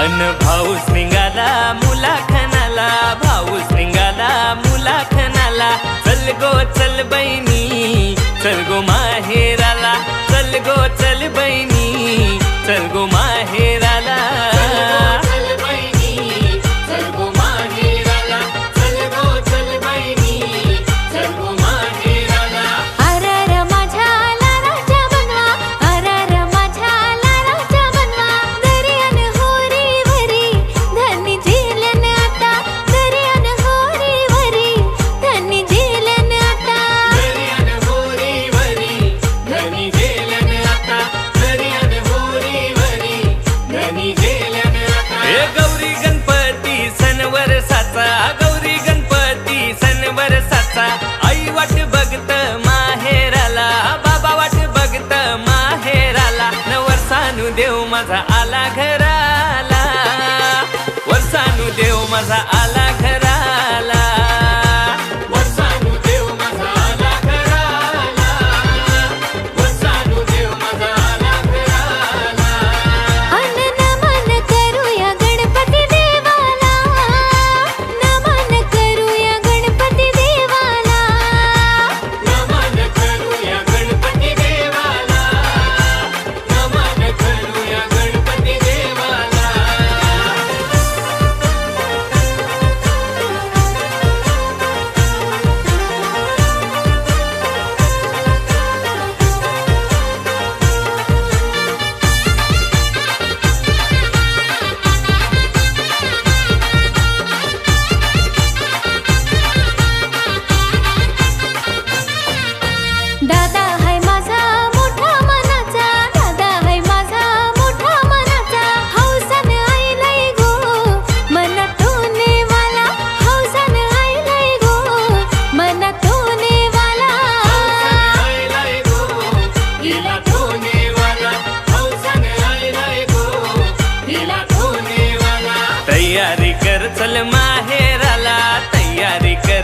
अन भाऊस निघाला मुलाखनाला भाऊ निघाला मुलाखनाला. चल गो चल बहिणी चल गो माहेराला चल गो वरसानु देव माझा आला घराला. वरसानु देव माझा आला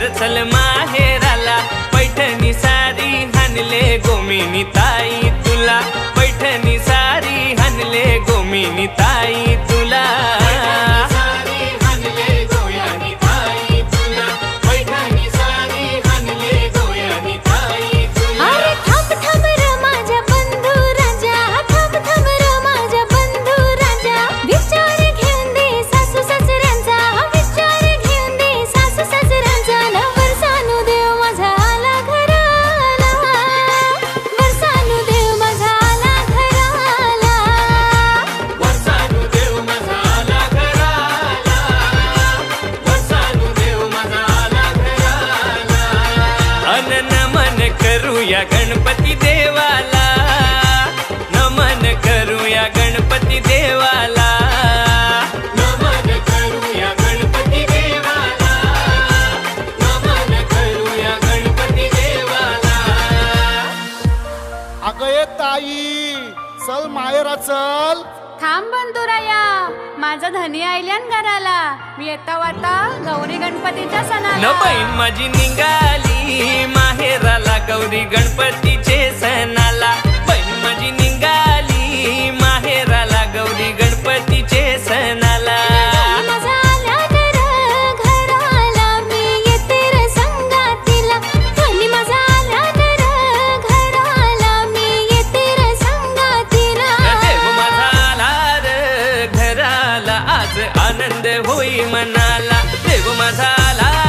माहेर चल माहेराला पैठणी सारी हनले गोमिनी ताई तुला. पैठणी सारी हनले गोमिनी ताई करूया गणपती देवाला. नमन करूया गणपती देवाला. नमन करूया गणपती देवाला. नमन करूया गणपती देवाला. अगं ताई चल मायरा चल. थांब बंधुराया माझा धनी आयल्यान घराला. मी येता वाता गौरी गणपतीच्या सणाला. माझी निघाली माहेराला गौरी गणपतीचे सणा मनाला देव माझा आला